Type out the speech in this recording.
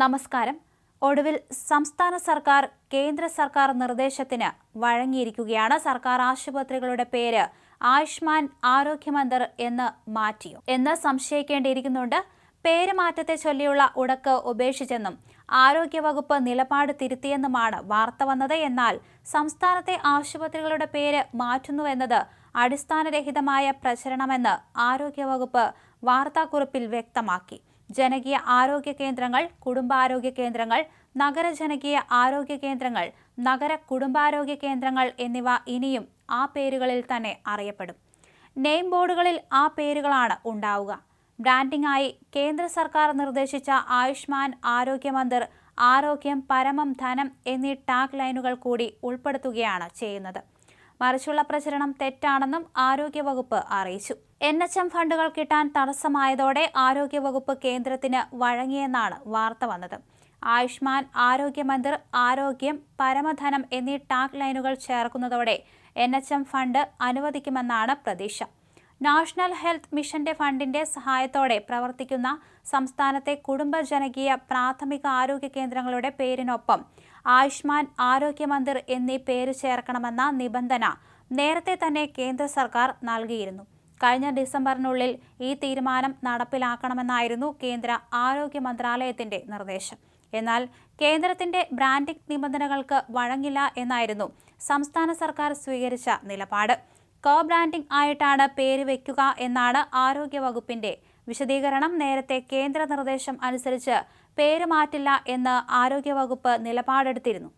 നമസ്കാരം. ഒടുവിൽ സംസ്ഥാന സർക്കാർ കേന്ദ്ര സർക്കാർ നിർദ്ദേശത്തിന് വഴങ്ങിയിരിക്കുകയാണ്. സർക്കാർ ആശുപത്രികളുടെ പേര് ആയുഷ്മാൻ ആരോഗ്യമന്ദിർ എന്ന് മാറ്റിയോ? എന്ന് സംശയിക്കേണ്ടിയിരിക്കുന്നുണ്ട്. പേര് മാറ്റത്തെ ചൊല്ലിയുള്ള ഉടക്ക് ഉപേക്ഷിച്ചെന്നും ആരോഗ്യവകുപ്പ് നിലപാട് തിരുത്തിയെന്നുമാണ് വാർത്ത വന്നത്. എന്നാൽ സംസ്ഥാനത്തെ ആശുപത്രികളുടെ പേര് മാറ്റുന്നുവെന്നത് അടിസ്ഥാനരഹിതമായ പ്രചരണമെന്ന് ആരോഗ്യവകുപ്പ് വാർത്താക്കുറിപ്പിൽ വ്യക്തമാക്കി. ജനകീയ ആരോഗ്യ കേന്ദ്രങ്ങൾ കുടുംബാരോഗ്യ കേന്ദ്രങ്ങൾ നഗര ജനകീയ ആരോഗ്യ കേന്ദ്രങ്ങൾ നഗര കുടുംബാരോഗ്യ കേന്ദ്രങ്ങൾ എന്നിവ ഇനിയും ആ പേരുകളിൽ തന്നെ അറിയപ്പെടും. നെയിം ബോർഡുകളിൽ ആ പേരുകളാണ് ഉണ്ടാവുക. ബ്രാൻഡിംഗായി കേന്ദ്ര സർക്കാർ നിർദ്ദേശിച്ച ആയുഷ്മാൻ ആരോഗ്യ മന്ദിർ ആരോഗ്യം പരമം ധനം എന്നീ ടാഗ് ലൈനുകൾ കൂടി ഉൾപ്പെടുത്തുകയാണ് ചെയ്യുന്നത്. മറിച്ചുള്ള പ്രചരണം തെറ്റാണെന്നും ആരോഗ്യവകുപ്പ് അറിയിച്ചു. എൻ എച്ച് എം ഫണ്ടുകൾ കിട്ടാൻ തടസ്സമായതോടെ ആരോഗ്യവകുപ്പ് കേന്ദ്രത്തിന് വഴങ്ങിയെന്നാണ് വാർത്ത വന്നത്. ആയുഷ്മാൻ ആരോഗ്യ മന്ദിർ ആരോഗ്യം പരമധനം എന്നീ ടാഗ് ലൈനുകൾ ചേർക്കുന്നതോടെ എൻ എച്ച് എം ഫണ്ട് അനുവദിക്കുമെന്നാണ് പ്രതീക്ഷ. നാഷണൽ ഹെൽത്ത് മിഷന്റെ ഫണ്ടിന്റെ സഹായത്തോടെ പ്രവർത്തിക്കുന്ന സംസ്ഥാനത്തെ കുടുംബ ജനകീയ പ്രാഥമിക ആരോഗ്യ കേന്ദ്രങ്ങളുടെ പേരിനൊപ്പം ആയുഷ്മാൻ ആരോഗ്യമന്ദിർ എന്നീ പേര് ചേർക്കണമെന്ന നിബന്ധന നേരത്തെ തന്നെ കേന്ദ്ര സർക്കാർ നൽകിയിരുന്നു. കഴിഞ്ഞ ഡിസംബറിനുള്ളിൽ ഈ തീരുമാനം നടപ്പിലാക്കണമെന്നായിരുന്നു കേന്ദ്ര ആരോഗ്യ മന്ത്രാലയത്തിന്റെ നിർദ്ദേശം. എന്നാൽ കേന്ദ്രത്തിന്റെ ബ്രാൻഡിംഗ് നിബന്ധനകൾക്ക് വഴങ്ങില്ല എന്നായിരുന്നു സംസ്ഥാന സർക്കാർ സ്വീകരിച്ച നിലപാട്. കോ ബ്രാൻഡിംഗ് ആയിട്ടാണ് പേര് വയ്ക്കുക എന്നാണ് ആരോഗ്യവകുപ്പിന്റെ വിശദീകരണം. നേരത്തെ കേന്ദ്ര നിർദ്ദേശം അനുസരിച്ച് പേര് മാറ്റില്ല എന്ന് ആരോഗ്യവകുപ്പ് നിലപാടെടുത്തിരുന്നു.